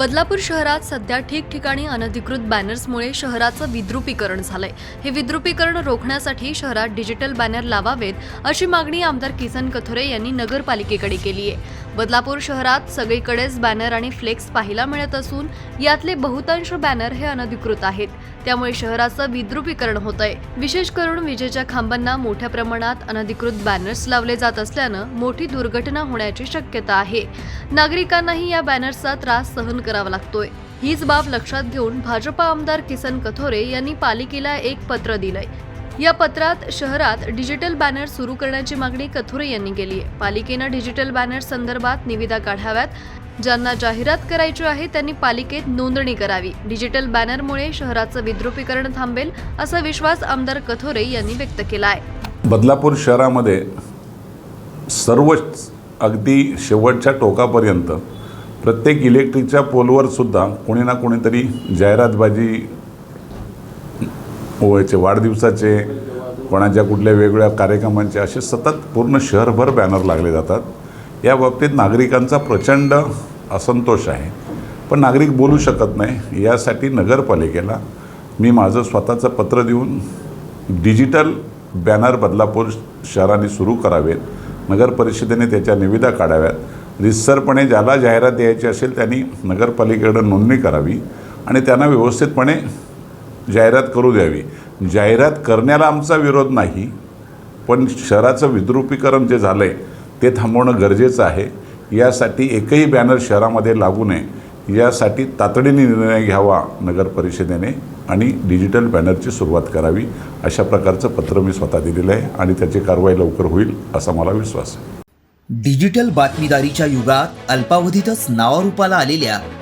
बदलापूर शहरात सध्या ठिकठिकाणी अनधिकृत बॅनर्समुळे शहराचं विद्रुपीकरण झालंय. हे विद्रुपीकरण रोखण्यासाठी शहरात डिजिटल बॅनर लावावेत अशी मागणी आमदार किसन कथोरे यांनी नगरपालिकेकडे केली आहे बदलापूर शहरात सगळीकडेच बॅनर आणि फ्लेक्स पाहायला मिळत असून यातले बहुतांश बॅनर हे अनधिकृत आहेत. त्यामुळे शहराचं विद्रुपीकरण होत आहे विशेष करून विजेच्या खांबांना मोठ्या प्रमाणात अनधिकृत बॅनर्स लावले जात असल्यानं मोठी दुर्घटना होण्याची शक्यता आहे. नागरिकांनाही या बॅनर्सचा त्रास सहन करावा लागतोय. हीच बाब लक्षात घेऊन भाजपा आमदार किसन कथोरे यांनी पालिकेला एक पत्र दिलंय. या पत्रात शहरात डिजिटल बॅनर सुरू करण्याची मागणी कथोरे यांनी केली. आहे पालिकेनं डिजिटल बॅनर संदर्भात निविदा काढाव्यात. ज्यांना जाहिरात करायची आहे त्यांनी पालिकेत नोंदणी करावी. डिजिटल बॅनरमुळे शहराचं विद्रुपीकरण थांबेल असा विश्वास आमदार कथोरे यांनी व्यक्त केला आहे बदलापूर शहरामध्ये सर्वच अगदी शेवटच्या टोकापर्यंत प्रत्येक इलेक्ट्रिकच्या पोलवर सुद्धा कोणी ना कोणीतरी जाहिरातबाजी ओळचे वाढदिवसाचे कोणाच्या कुठल्या वेगवेगळ्या कार्यक्रमांचे असे सतत पूर्ण शहरभर बॅनर लागले जातात. या बाबतीत नागरिकांचा प्रचंड असंतोष आहे. पण नागरिक बोलू शकत नाही. यासाठी नगरपालिकेला मी माझं स्वतःचं पत्र देऊन डिजिटल बॅनर बदलापूर शहराने सुरू करावेत. नगर परिषदेने त्याच्या निविदा काढाव्यात. रितसरपणे ज्याला जाहिरात द्यायची असेल त्यांनी नगरपालिकेकडे नोंदणी करावी आणि त्यांना व्यवस्थितपणे जाहिरात करू द्यावी. जाहिरात करण्याला आमचा विरोध नाही पण शहराचं विद्रुपीकरण जे झालं आहे ते थांबवणं गरजेचं आहे. यासाठी एकही बॅनर शहरामध्ये लागू नये. यासाठी तातडीने निर्णय घ्यावा नगर परिषदेने आणि डिजिटल बॅनरची सुरुवात करावी. अशा प्रकारचं पत्र मी स्वतः दिलेलं आहे आणि त्याची कारवाई लवकर होईल असा मला विश्वास आहे. डिजिटल बातमीदारीच्या युगात अल्पावधीतच नावारूपाला आलेल्या